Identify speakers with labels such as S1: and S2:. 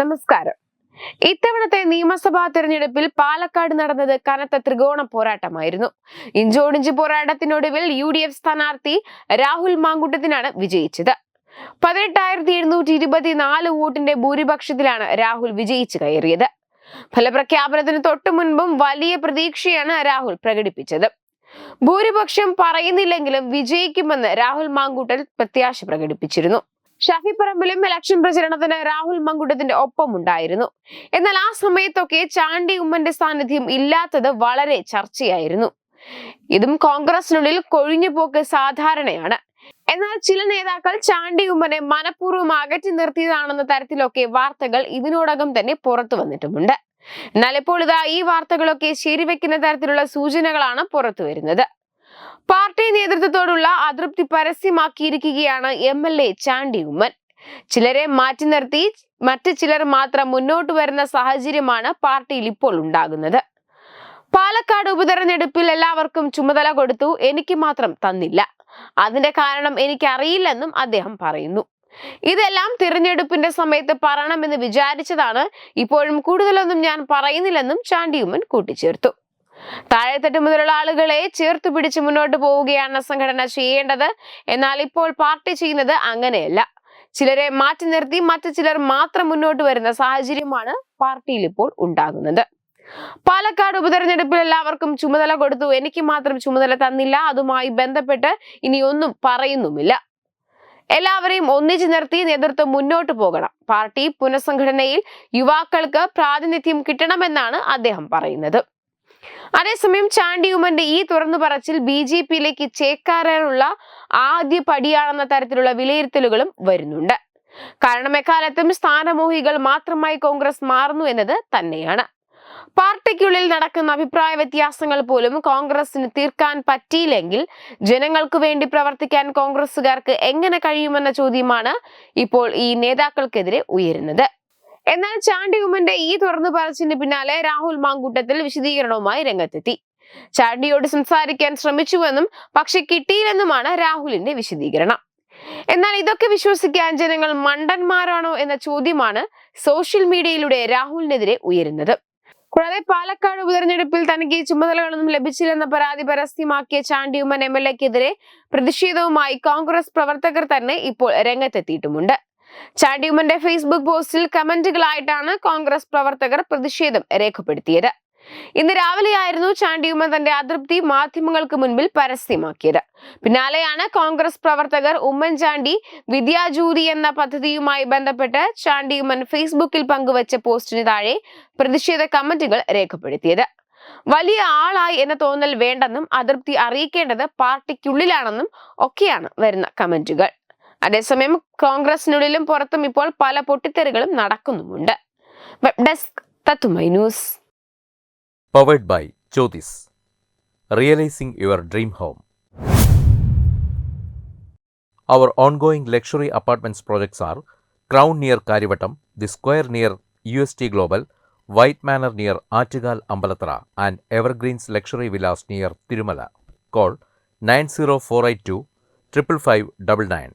S1: നമസ്കാരം. ഇത്തവണത്തെ നിയമസഭാ തെരഞ്ഞെടുപ്പിൽ പാലക്കാട് നടന്നത് കനത്ത ത്രികോണ പോരാട്ടമായിരുന്നു. ഇഞ്ചോടിഞ്ച് പോരാട്ടത്തിനൊടുവിൽ യു ഡി എഫ് സ്ഥാനാർത്ഥി രാഹുൽ മാങ്കുട്ടത്തിനാണ് വിജയിച്ചത്. പതിനെട്ടായിരത്തി എഴുന്നൂറ്റി ഇരുപത്തിനാല് വോട്ടിന്റെ ഭൂരിപക്ഷത്തിലാണ് രാഹുൽ വിജയിച്ചു കയറിയത്. ഫലപ്രഖ്യാപനത്തിന് തൊട്ടു മുൻപും വലിയ പ്രതീക്ഷയാണ് രാഹുൽ പ്രകടിപ്പിച്ചത്. ഭൂരിപക്ഷം പറയുന്നില്ലെങ്കിലും വിജയിക്കുമെന്ന് രാഹുൽ മാങ്കൂട്ടൽ പ്രത്യാശ പ്രകടിപ്പിച്ചിരുന്നു. ഷാഫി പറമ്പിലും ഇലക്ഷൻ പ്രചരണത്തിന് രാഹുൽ മങ്കുട്ടത്തിന്റെ ഒപ്പമുണ്ടായിരുന്നു. എന്നാൽ ആ സമയത്തൊക്കെ ചാണ്ടി ഉമ്മന്റെ സാന്നിധ്യം ഇല്ലാത്തത് വളരെ ചർച്ചയായിരുന്നു. ഇതും കോൺഗ്രസിനുള്ളിൽ കൊഴിഞ്ഞുപോക്ക് സാധാരണയാണ്. എന്നാൽ ചില നേതാക്കൾ ചാണ്ടി ഉമ്മനെ മനഃപൂർവം അകറ്റി നിർത്തിയതാണെന്ന തരത്തിലൊക്കെ വാർത്തകൾ ഇതിനോടകം തന്നെ പുറത്തു വന്നിട്ടുമുണ്ട്. എന്നാൽ ഇപ്പോൾ ഇതാ ഈ വാർത്തകളൊക്കെ ശരിവെക്കുന്ന തരത്തിലുള്ള സൂചനകളാണ് പുറത്തു വരുന്നത്. പാർട്ടി നേതൃത്വത്തോടുള്ള അതൃപ്തി പരസ്യമാക്കിയിരിക്കുകയാണ് M L A Chandy Oommen. ചിലരെ മാറ്റി നിർത്തി മറ്റു ചിലർ മാത്രം മുന്നോട്ട് വരുന്ന സാഹചര്യമാണ് പാർട്ടിയിൽ ഇപ്പോൾ ഉണ്ടാകുന്നത്. പാലക്കാട് ഉപതെരഞ്ഞെടുപ്പിൽ എല്ലാവർക്കും ചുമതല കൊടുത്തു എനിക്ക് മാത്രം തന്നില്ല. അതിന്റെ കാരണം എനിക്കറിയില്ലെന്നും അദ്ദേഹം പറയുന്നു. ഇതെല്ലാം തിരഞ്ഞെടുപ്പിന്റെ സമയത്ത് പറയണമെന്ന് വിചാരിച്ചതാണ് ഇപ്പോഴും കൂടുതലൊന്നും ഞാൻ പറയുന്നില്ലെന്നും ചാണ്ടിയുമ്മൻ കൂട്ടിച്ചേർത്തു. താഴെത്തട്ട് മുതലുള്ള ആളുകളെ ചേർത്ത് പിടിച്ച് മുന്നോട്ട് പോവുകയാണ് സംഘടന ചെയ്യേണ്ടത്. എന്നാൽ ഇപ്പോൾ പാർട്ടി ചെയ്യുന്നത് അങ്ങനെയല്ല. ചിലരെ മാറ്റി നിർത്തി മറ്റു ചിലർ മാത്രം മുന്നോട്ട് വരുന്ന സാഹചര്യമാണ് പാർട്ടിയിൽ ഇപ്പോൾ ഉണ്ടാകുന്നത്. പാലക്കാട് ഉപതെരഞ്ഞെടുപ്പിൽ എല്ലാവർക്കും ചുമതല കൊടുത്തു. എനിക്ക് മാത്രം ചുമതല തന്നില്ല. അതുമായി ബന്ധപ്പെട്ട് ഇനി ഒന്നും പറയുന്നുമില്ല. എല്ലാവരെയും ഒന്നിച്ചു നിർത്തി നേതൃത്വം മുന്നോട്ട് പോകണം. പാർട്ടി പുനഃസംഘടനയിൽ യുവാക്കൾക്ക് പ്രാതിനിധ്യം കിട്ടണമെന്നാണ് അദ്ദേഹം പറയുന്നത്. അതേസമയം ചാണ്ടിയുമന്റെ ഈ തുറന്നു പറച്ചിൽ ബി ജെ പിയിലേക്ക് ചേക്കാറാനുള്ള ആദ്യ പടിയാണെന്ന തരത്തിലുള്ള വിലയിരുത്തലുകളും വരുന്നുണ്ട്. കാരണം എക്കാലത്തും സ്ഥാനമോഹികൾ മാത്രമായി കോൺഗ്രസ് മാറുന്നു എന്നത് തന്നെയാണ്. പാർട്ടിക്കുള്ളിൽ നടക്കുന്ന അഭിപ്രായ വ്യത്യാസങ്ങൾ പോലും കോൺഗ്രസിന് തീർക്കാൻ പറ്റിയില്ലെങ്കിൽ ജനങ്ങൾക്ക് വേണ്ടി പ്രവർത്തിക്കാൻ കോൺഗ്രസുകാർക്ക് എങ്ങനെ കഴിയുമെന്ന ചോദ്യമാണ് ഇപ്പോൾ ഈ നേതാക്കൾക്കെതിരെ ഉയരുന്നത്. എന്നാൽ ചാണ്ടി ഉമ്മന്റെ ഈ തുറന്നു പറച്ചിന് പിന്നാലെ രാഹുൽ മാങ്കൂട്ടത്തിൽ വിശദീകരണവുമായി രംഗത്തെത്തി. ചാണ്ടിയോട് സംസാരിക്കാൻ ശ്രമിച്ചുവെന്നും പക്ഷെ കിട്ടിയില്ലെന്നുമാണ് രാഹുലിന്റെ വിശദീകരണം. എന്നാൽ ഇതൊക്കെ വിശ്വസിക്കാൻ ജനങ്ങൾ മണ്ടന്മാരാണോ എന്ന ചോദ്യമാണ് സോഷ്യൽ മീഡിയയിലൂടെ രാഹുലിനെതിരെ ഉയരുന്നത്. കൂടാതെ പാലക്കാട് ഉപതെരഞ്ഞെടുപ്പിൽ തനിക്ക് ചുമതലകളൊന്നും ലഭിച്ചില്ലെന്ന പരാതി പരസ്യമാക്കിയ ചാണ്ടിയുമ്മൻ എം എൽ എക്കെതിരെ പ്രതിഷേധവുമായി കോൺഗ്രസ് പ്രവർത്തകർ തന്നെ ഇപ്പോൾ രംഗത്തെത്തിയിട്ടുമുണ്ട്. ചാണ്ടിയുമ്മന്റെ ഫേസ്ബുക്ക് പോസ്റ്റിൽ കമന്റുകളായിട്ടാണ് കോൺഗ്രസ് പ്രവർത്തകർ പ്രതിഷേധം രേഖപ്പെടുത്തിയത്. ഇന്ന് രാവിലെയായിരുന്നു ചാണ്ടിയുമ്മൻ തന്റെ അതൃപ്തി മാധ്യമങ്ങൾക്ക് മുൻപിൽ പരസ്യമാക്കിയത്. പിന്നാലെയാണ് കോൺഗ്രസ് പ്രവർത്തകർ ഉമ്മൻചാണ്ടി വിദ്യാജൂതി എന്ന പദ്ധതിയുമായി ബന്ധപ്പെട്ട് ചാണ്ടിയുമ്മൻ ഫേസ്ബുക്കിൽ പങ്കുവച്ച പോസ്റ്റിന് താഴെ പ്രതിഷേധ കമന്റുകൾ രേഖപ്പെടുത്തിയത്. വലിയ ആളായി എന്ന തോന്നൽ വേണ്ടെന്നും അതൃപ്തി അറിയിക്കേണ്ടത് പാർട്ടിക്കുള്ളിലാണെന്നും ഒക്കെയാണ് വരുന്ന കമന്റുകൾ. അതേസമയം കോൺഗ്രസിനുള്ളിലും പുറത്തും ഇപ്പോൾ പല പൊട്ടിത്തെറികളും നടക്കുന്നുമുണ്ട് വെബ് ഡെസ്ക് തത്തുമൈ news
S2: powered by Jyothis realising your dream home Our ongoing luxury apartments projects are Crown near Karivattam, The Square near UST Global, White Manor near Achigal Ambalatra, and Evergreens Luxury Villas near Tirumala. Call 90482 55599.